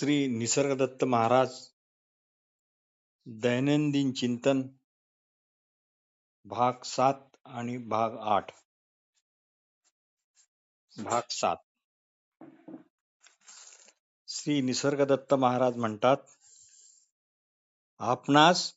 श्री निसर्गदत्त महाराज दैनंदिन चिंतन भाग सात आणि भाग आठ. भाग सात. श्री निसर्गदत्त महाराज म्हणतात आपणास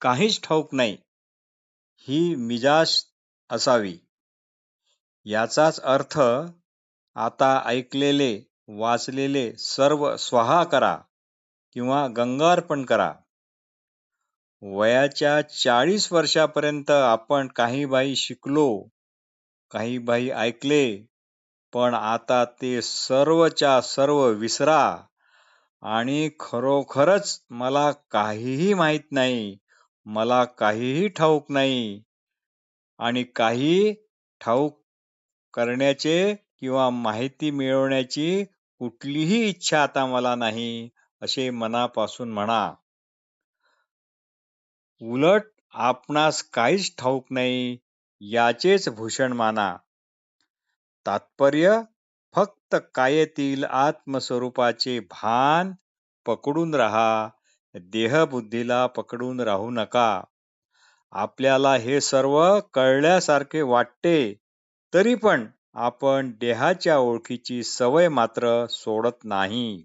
काहीच ठाऊक नाही ही मिजाज असावी. याचाच अर्थ आता ऐकलेले वाचलेले सर्व स्वहा करा किंवा गंगार्पण करा. वयाच्या चाळीस वर्षापर्यंत आपण काही बाई शिकलो काही बाई ऐकले पण आता ते सर्वच्या सर्व विसरा आणि खरोखरच मला काहीही माहीत नाही मला काहीही ठाऊक नाही आणि काही ठाऊक करण्याचे किंवा माहिती मिळवण्याची कुठलीही इच्छा आता मला नाही असे मनापासून म्हणा. उलट आपणास काहीच ठाऊक नाही याचेच भूषण माना. तात्पर्य फक्त कायेतील आत्मस्वरूपाचे भान पकडून राहा देहबुद्धीला पकडून राहू नका. आपल्याला हे सर्व कळल्यासारखे वाटते तरी पण आपण देहाच्या ओळखीची सवय मात्र सोडत नाही.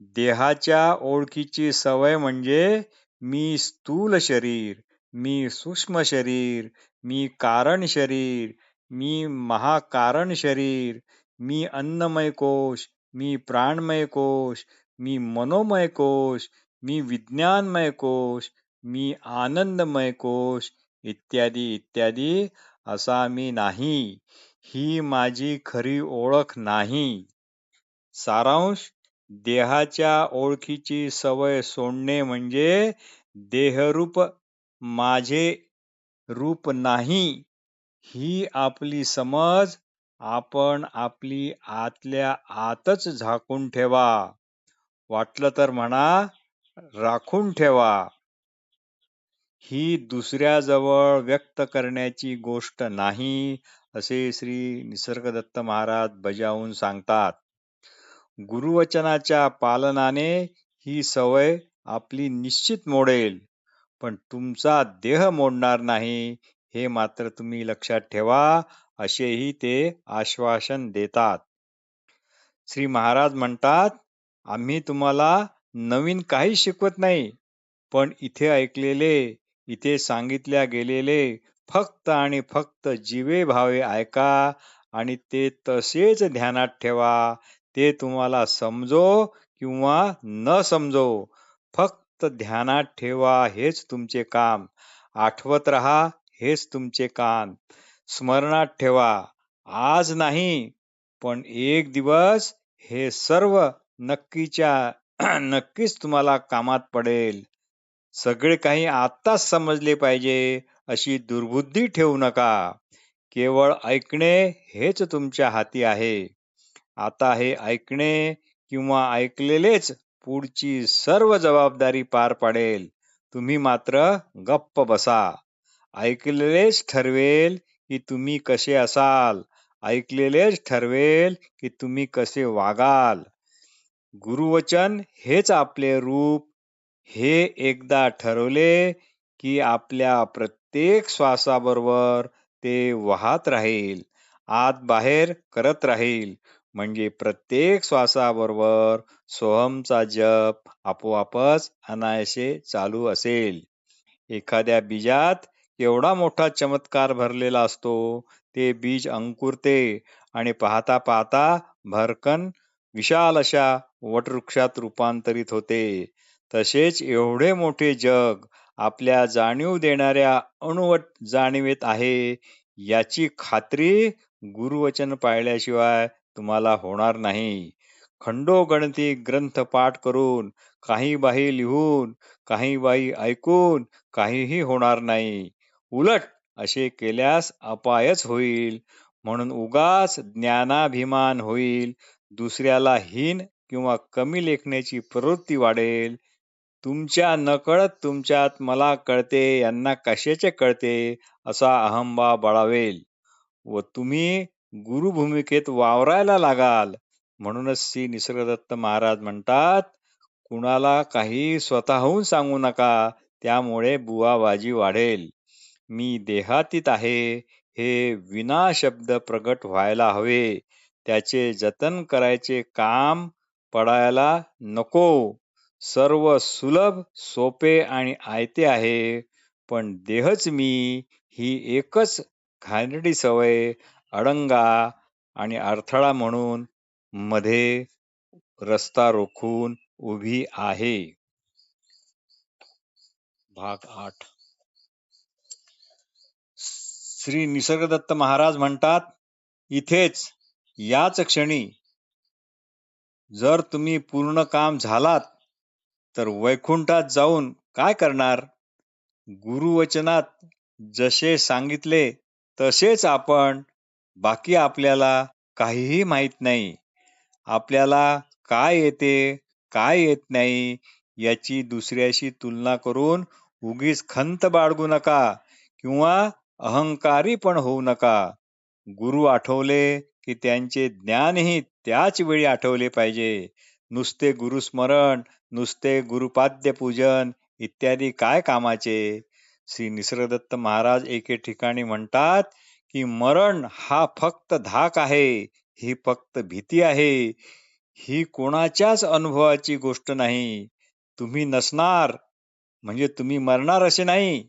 देहाच्या ओळखीची सवय म्हणजे मी स्थूल शरीर मी सूक्ष्म शरीर मी कारण शरीर मी महाकारण शरीर मी अन्नमय कोश मी प्राणमय कोश मी मनोमय कोश मी विज्ञानमय कोश मी आनंदमय कोश इत्यादी इत्यादी असा मी नाही. ही माझी खरी ओळख नाही. सारांश देहाच्या ओळखीची सवय सोडणे म्हणजे देहरूप माझे रूप नाही. ही आपली समज आपण आपली आतल्या आतच झाकून ठेवा. वाटलं तर म्हणा राखून ठेवा. ही दुसऱ्याजवळ व्यक्त करण्याची गोष्ट नाही असे श्री निसर्गदत्त महाराज बजावून सांगतात. गुरुवचनाच्या पालनाने ही सवय आपली निश्चित मोडेल पण तुमचा देह मोडणार नाही हे मात्र तुम्ही लक्षात ठेवा असेही ते आश्वासन देतात. श्री महाराज म्हणतात आम्ही तुम्हाला नवीन काही शिकवत नाही पण इथे ऐकलेले इथे सांगितल्या गेलेले फक्त आणि फक्त जीवे भावे ऐका आणि ते तसेच ध्यानात ठेवा. ते तुम्हाला समजो किंवा न समजो. फक्त ध्यानात ठेवा हेच तुमचे काम. आठवत रहा हेच तुमचे काम स्मरणात ठेवा आज नाही पण एक दिवस हे सर्व नक्कीच्या नक्कीच तुम्हाला कामात पडेल. सगळे काही आत्ताच समजले पाहिजे अशी दुर्बुद्धी ठेवू नका. केवळ ऐकणे हेच तुमच्या हाती आहे. आता हे ऐकणे किंवा ऐकलेलेच पुढची सर्व जबाबदारी पार पाडेल. तुम्ही मात्र गप्प बसा. ऐकलेलेच ठरवेल की तुम्ही कसे असाल. ऐकलेलेच ठरवेल की तुम्ही कसे वागाल. गुरुवचन हेच आपले रूप हे एकदा ठरवले की आपल्या प्रत्येक श्वासाबरोबर ते वाहत राहील आत बाहेर करत राहील. म्हणजे प्रत्येक श्वासाबरोबर सोहमचा जप आपोआपच अनायसे चालू असेल. एखाद्या बीजात एवढा मोठा चमत्कार भरलेला असतो ते बीज अंकुरते आणि पाहता पाहता भरकन विशाल अशा वटवृक्षात रूपांतरित होते. तसेच एवढे मोठे जग आपल्या जाणीव देणाऱ्या अणुवट जाणीवेत आहे याची खात्री गुरुवचन पाळल्याशिवाय तुम्हाला होणार नाही. खंडोगणती ग्रंथ पाठ करून काही बाही लिहून काही बाई ऐकून काहीही होणार नाही. उलट असे केल्यास अपायच होईल. म्हणून उगाच ज्ञानाभिमान होईल. दुसऱ्याला हीन किंवा कमी लेखण्याची प्रवृत्ती वाढेल. तुमच्या नकळत तुमच्यात मला कळते यांना कशाचे कळते असा अहंबा बळावेल. व तुम्ही गुरुभूमिकेत वावरायला लागाल म्हणूनच श्री निसर्गदत्त महाराज म्हणतात कुणाला काही स्वतःहून सांगू नका त्यामुळे बुवाबाजी वाढेल. मी देहातीत आहे हे विना शब्द प्रगट व्हायला हवे. त्याचे जतन करायचे काम पडायला नको. सर्व सुलभ सोपे आणि आयते आहे. पण देहच मी ही एकच घाणेरडी सवय अडंगा आणि अडथळा म्हणून मध्ये रस्ता रोखून उभी आहे. भाग आठ. श्री निसर्गदत्त महाराज म्हणतात इथेच याच क्षणी जर तुम्ही पूर्ण काम झालात तर वैकुंठात जाऊन काय करणार? गुरुवचनात जसे सांगितले तसेच आपण. बाकी आपल्याला काहीही माहीत नाही. आपल्याला काय येते काय येत नाही याची दुसऱ्याशी तुलना करून उगीच खंत बाळगू नका किंवा अहंकारी पण होऊ नका. गुरु आठवले की त्यांचे ज्ञानही त्याच वेळी आठवले पाहिजे. नुसते गुरुस्मरण नुसते गुरुपाद्य पूजन इत्यादी काय कामाचे? श्री निसर्गदत्त महाराज एके ठिकाणी म्हणतात की मरण हा फक्त धाक आहे ही फक्त भीती आहे ही कोणाच्याच अनुभवाची गोष्ट नाही. तुम्ही नसणार म्हणजे तुम्ही मरणार असे नाही.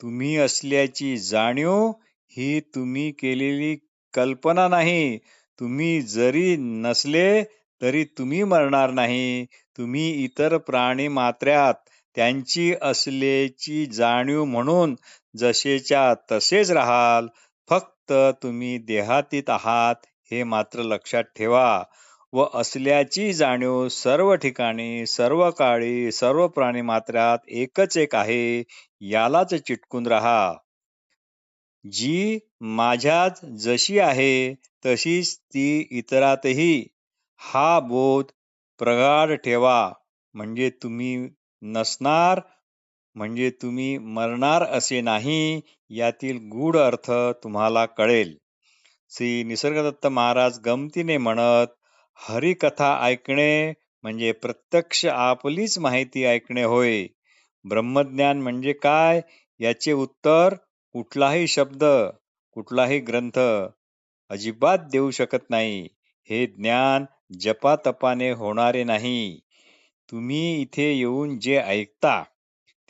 तुम्ही असल्याची जाणीव ही तुम्ही केलेली कल्पना नाही. तुम्ही जरी नसले तरी तुम्ही मरणार नाही. तुम्ही इतर प्राणी मात्र्यात. त्यांची असल्याची जाणीव म्हणून जसेच्या तसेच राहाल. फक्त तुम्ही देहातीत आहात हे मात्र लक्षात ठेवा. व असल्याची जाणीव सर्व ठिकाणी सर्व काळी सर्व प्राणी मात्रात एकच एक आहे यालाच चिटकून राहा. जी माझ्यात जशी आहे तशीच ती इतरातही. हा बोध प्रगाढ ठेवा. म्हणजे तुम्ही नसणार म्हणजे तुम्ही मरणार असे नाही यातील गूढ अर्थ तुम्हाला कळेल. श्री निसर्गदत्त महाराज गमतीने म्हणत हरिकथा ऐकणे म्हणजे प्रत्यक्ष आपलीच माहिती ऐकणे होय. ब्रह्मज्ञान म्हणजे काय? याचे उत्तर कुठलाही शब्द कुठलाही ग्रंथ अजिबात देऊ शकत नाही. हे ज्ञान जपातपाने होणारे नाही. तुम्ही इथे येऊन जे ऐकता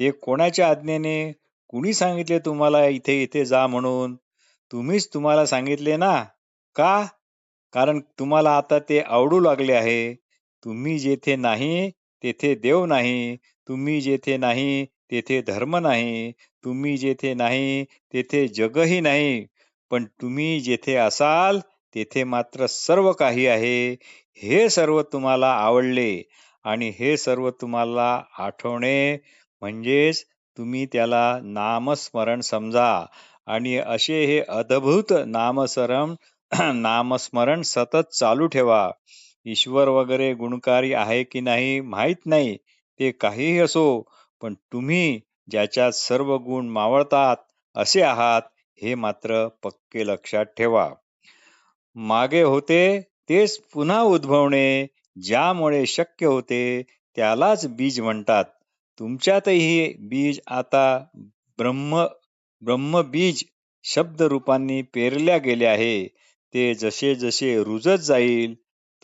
ते कोणाच्या आज्ञेने? कुणी सांगितले तुम्हाला इथे इथे जा म्हणून? तुम्हीच तुम्हाला सांगितले ना? का? कारण तुम्हाला आता ते आवडू लागले आहे. तुम्ही जेथे नाही तेथे देव नाही. तुम्ही जेथे नाही तेथे धर्म नाही. तुम्ही जेथे नाही तेथे जगही नाही. पण तुम्ही जेथे असाल तेथे मात्र सर्व काही आहे. हे सर्व तुम्हाला आवडले आणि हे सर्व तुम्हाला आठवणे म्हणजेच तुम्ही त्याला नामस्मरण समजा आणि असे हे अद्भुत नामसरण नामस्मरण सतत चालू ठेवा. ईश्वर वगैरे गुणकारी आहे की नाही माहीत नाही ते काहीही असो पण तुम्ही ज्याच्यात सर्व गुण मावळतात असे आहात हे मात्र पक्के लक्षात ठेवा. मागे होते तेच पुन्हा उद्भवणे ज्यामुळे शक्य होते त्यालाच बीज म्हणतात. तुमच्यातही बीज आता ब्रह्म ब्रह्मबीज शब्द रूपांनी पेरल्या गेले आहे. ते जसे जसे रुजत जाईल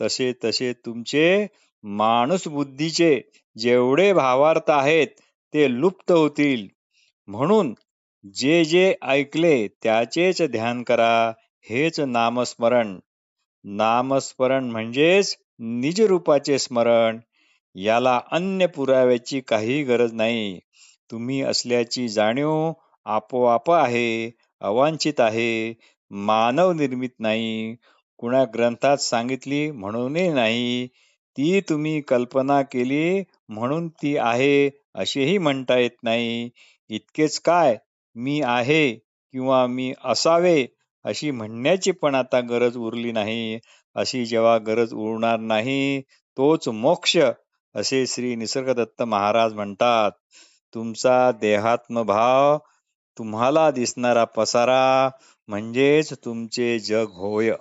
तसे तसे तुमचे माणूस बुद्धीचे जेवढे भावार्थ आहेत ते लुप्त होतील. म्हणून जे जे ऐकले त्याचेच ध्यान करा हेच नामस्मरण. नामस्मरण म्हणजेच निजरूपाचे स्मरण. याला अन्य पुराव्याची काही गरज नाही. तुम्ही असल्याची जाणीव आपोआप आहे अवांछित आहे मानव निर्मित नाही कुणा ग्रंथात सांगितली म्हणूनही नाही ती तुम्ही कल्पना केली म्हणून ती आहे असेही म्हणता येत नाही. इतकेच काय मी आहे किंवा मी असावे अशी म्हणण्याची पण आता गरज उरली नाही. अशी जेव्हा गरज उरणार नाही तोच मोक्ष असे श्री निसर्गदत्त महाराज म्हणतात. तुमचा देहात्म भाव तुम्हाला दिसणारा पसारा म्हणजेच तुमचे जग होय.